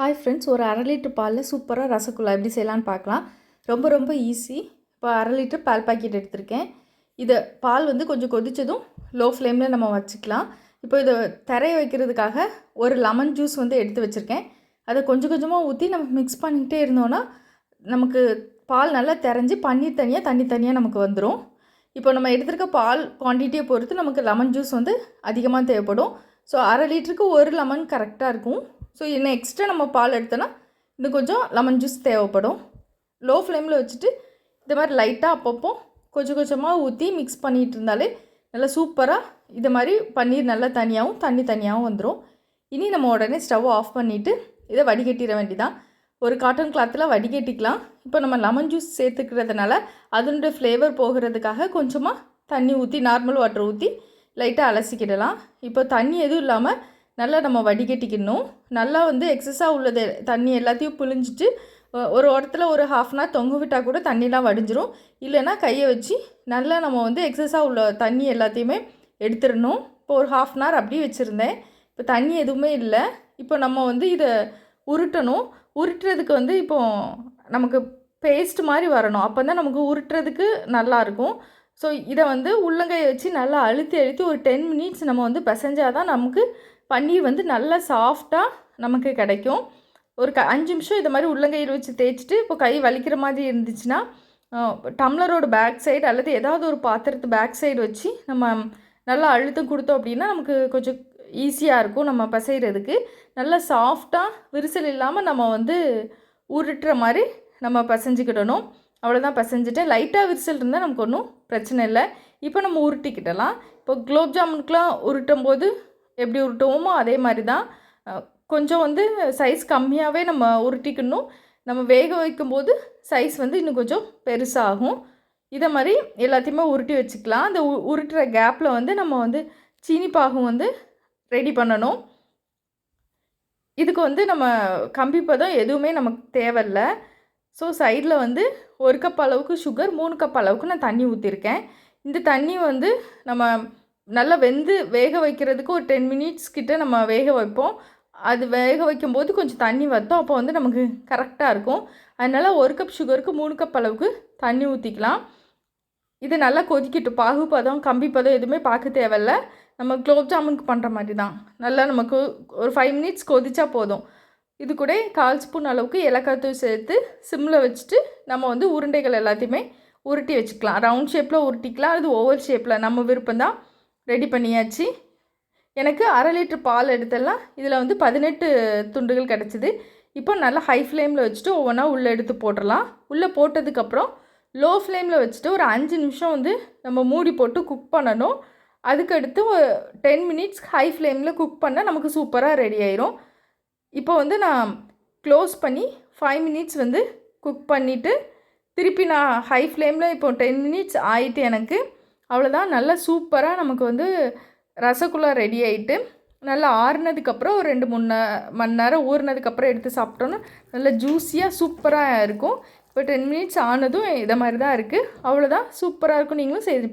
Hi friends ஒரு அரை litre பாலில் சூப்பராக ரசகுல்லா எப்படி செய்யலான்னு பார்க்கலாம். ரொம்ப ரொம்ப ஈஸி இப்போ அரை லிட்டர் பால் பாக்கெட் எடுத்திருக்கேன். இதை பால் வந்து கொஞ்சம் கொதித்ததும் லோ ஃப்ளேமில் நம்ம வச்சுக்கலாம். இப்போ இதை திரைய வைக்கிறதுக்காக ஒரு லெமன் ஜூஸ் வந்து எடுத்து வச்சுருக்கேன். அதை கொஞ்சம் கொஞ்சமாக ஊற்றி நம்ம மிக்ஸ் பண்ணிக்கிட்டே இருந்தோன்னா நமக்கு பால் நல்லா திறஞ்சி பன்னீர் தனியாக தண்ணி தனியாக நமக்கு வந்துடும் இப்போ நம்ம எடுத்திருக்க பால் குவான்டிட்டியை பொறுத்து நமக்கு லெமன் ஜூஸ் வந்து அதிகமாக தேவைப்படும். ஸோ அரை லிட்டருக்கு ஒரு லெமன் கரெக்டாக இருக்கும். ஸோ இன்னும் எக்ஸ்ட்ரா நம்ம பால் எடுத்தோன்னா இன்னும் கொஞ்சம் லெமன் ஜூஸ் தேவைப்படும். லோ ஃப்ளேமில் வச்சுட்டு இது மாதிரி லைட்டாக அப்பப்போ கொஞ்சம் கொஞ்சமாக ஊற்றி மிக்ஸ் பண்ணிகிட்டு இருந்தாலே நல்லா சூப்பராக இது மாதிரி பன்னீர் நல்லா தனியாகவும் தண்ணி தனியாகவும் வந்துடும் இனி நம்ம உடனே ஸ்டவ் ஆஃப் பண்ணிவிட்டு இதை வடிகட்டிட வேண்டிதான். ஒரு காட்டன் கிளாத்தில் வடிகட்டிக்கலாம். இப்போ நம்ம லெமன் ஜூஸ் சேர்த்துக்கிறதுனால அதனுடைய ஃப்ளேவர் போகிறதுக்காக கொஞ்சமாக தண்ணி ஊற்றி நார்மல் வாட்டர் ஊற்றி லைட்டாக அலசிக்கிடலாம். இப்போ தண்ணி எதுவும் இல்லாமல் நல்லா நம்ம வடிகட்டிக்கணும். நல்லா வந்து எக்ஸஸாக உள்ளது தண்ணி எல்லாத்தையும் புழிஞ்சிட்டு ஒரு இடத்துல ஒரு ஹாஃப் அன் ஹவர் தொங்க விட்டால் கூட தண்ணிலாம் வடிஞ்சிரும். இல்லைன்னா கையை வச்சு நல்லா நம்ம வந்து எக்ஸஸாக உள்ள தண்ணி எல்லாத்தையுமே எடுத்துடணும். இப்போ ஒரு ஹாஃப் அன் ஹவர் அப்படியே வச்சுருந்தேன். இப்போ தண்ணி எதுவுமே இல்லை. இப்போ நம்ம வந்து இதை உருட்டணும். உருட்டுறதுக்கு வந்து இப்போ நமக்கு பேஸ்ட் மாதிரி வரணும். அப்போ தான் நமக்கு உருட்டுறதுக்கு நல்லாயிருக்கும் ஸோ இதை வந்து உள்ளங்கையை வச்சு நல்லா அழுத்தி அழுத்தி ஒரு டென் மினிட்ஸ் நம்ம வந்து பிசைஞ்சால் தான் நமக்கு பன்னீர் வந்து நல்லா சாஃப்டாக நமக்கு கிடைக்கும். ஒரு க அஞ்சு நிமிஷம் இதை மாதிரி உள்ளங்கையில் வச்சு தேய்ச்சிட்டு இப்போ கை வலிக்கிற மாதிரி இருந்துச்சுன்னா டம்ளரோட பேக் சைடு அல்லது ஏதாவது ஒரு பாத்திரத்து பேக் சைடு வச்சு நம்ம நல்லா அழுத்தம் கொடுத்தோம் அப்படின்னா நமக்கு கொஞ்சம் ஈஸியாக இருக்கும் நம்ம பசைகிறதுக்கு நல்லா சாஃப்டாக விரிசல் இல்லாமல் நம்ம வந்து உருட்டுற மாதிரி நம்ம பசைஞ்சிக்கிடணும். அவ்வளோதான் பசைஞ்சிட்டேன். லைட்டாக விரிசல் இருந்தால் நமக்கு ஒன்றும் பிரச்சனை இல்லை. இப்போ நம்ம உருட்டிக்கிடலாம். இப்போ குலோப் ஜாமுனுக்கெலாம் உருட்டும் போது எப்படி உருட்டுவோமோ அதே மாதிரி தான் கொஞ்சம் வந்து சைஸ் கம்மியாகவே நம்ம உருட்டிக்கணும். நம்ம வேக வைக்கும்போது சைஸ் வந்து இன்னும் கொஞ்சம் பெருசாகும். இதை மாதிரி எல்லாத்தையுமே உருட்டி வச்சுக்கலாம். அந்த உருட்டுற கேப்பில் வந்து நம்ம வந்து சீனி பாகம் வந்து ரெடி பண்ணணும். இதுக்கு வந்து நம்ம கம்பி பதம் எதுவுமே நமக்கு தேவையில்ல. ஸோ சைடில் வந்து ஒரு கப் அளவுக்கு சுகர் மூணு கப் அளவுக்கு நான் தண்ணி ஊற்றிருக்கேன் இந்த தண்ணி வந்து நம்ம நல்லா வெந்து வேக வைக்கிறதுக்கு ஒரு டென் மினிட்ஸ் கிட்ட நம்ம வேக வைப்போம். அது வேக வைக்கும்போது கொஞ்சம் தண்ணி வற்றோம் அப்போ வந்து நமக்கு கரெக்டாக இருக்கும். அதனால் ஒரு கப் சுகருக்கு மூணு கப் அளவுக்கு தண்ணி ஊற்றிக்கலாம் இது நல்லா கொதிக்கட்டும். பாகு பதம் கம்பி பதம் எதுவுமே பார்க்க தேவையில்ல. நம்ம குலோப் ஜாமுனுக்கு பண்ணுற மாதிரி தான் நல்லா நமக்கு ஒரு ஃபைவ் மினிட்ஸ் கொதிச்சா போதும். இது கூட கால் ஸ்பூன் அளவுக்கு ஏலக்காய் சேர்த்து சிம்மில் வச்சுட்டு நம்ம வந்து உருண்டைகள் எல்லாத்தையுமே உருட்டி வச்சுக்கலாம். ரவுண்ட் ஷேப்பில் உருட்டிக்கலாம். அது ஓவல் ஷேப்பில் நம்ம விருப்பம் தான் ரெடி பண்ணியாச்சு. எனக்கு அரை லிட்டர் பால் எடுத்தெல்லாம் இதில் வந்து பதினெட்டு துண்டுகள் கிடச்சிது. இப்போ நல்லா ஹை ஃப்ளேமில் வச்சுட்டு ஒவ்வொன்றா உள்ளே எடுத்து போட்டுடலாம். உள்ளே போட்டதுக்கப்புறம் லோ ஃப்ளேமில் வச்சுட்டு ஒரு அஞ்சு நிமிஷம் வந்து நம்ம மூடி போட்டு குக் பண்ணணும். அதுக்கடுத்து டென் மினிட்ஸ் ஹை ஃப்ளேமில் குக் பண்ணால் நமக்கு சூப்பராக ரெடி ஆயிரும். இப்போ வந்து நான் க்ளோஸ் பண்ணி ஃபைவ் மினிட்ஸ் வந்து குக் பண்ணிவிட்டு திருப்பி நான் ஹை ஃப்ளேமில் இப்போ டென் மினிட்ஸ் ஆகிட்டு எனக்கு அவ்வளோதான். நல்லா சூப்பராக நமக்கு வந்து ரசகுல்லா ரெடி ஆகிட்டு நல்லா ஆறுனதுக்கப்புறம் ஒரு ரெண்டு மூணு மணி நேரம் ஊறினதுக்கப்புறம் எடுத்து சாப்பிட்டோன்னா நல்லா ஜூஸியாக சூப்பராக இருக்கும். இப்போ டென் மினிட்ஸ் ஆனதும் இதை மாதிரி தான் இருக்குது அவ்வளோதான். சூப்பராக இருக்கும். நீங்களும் செய்து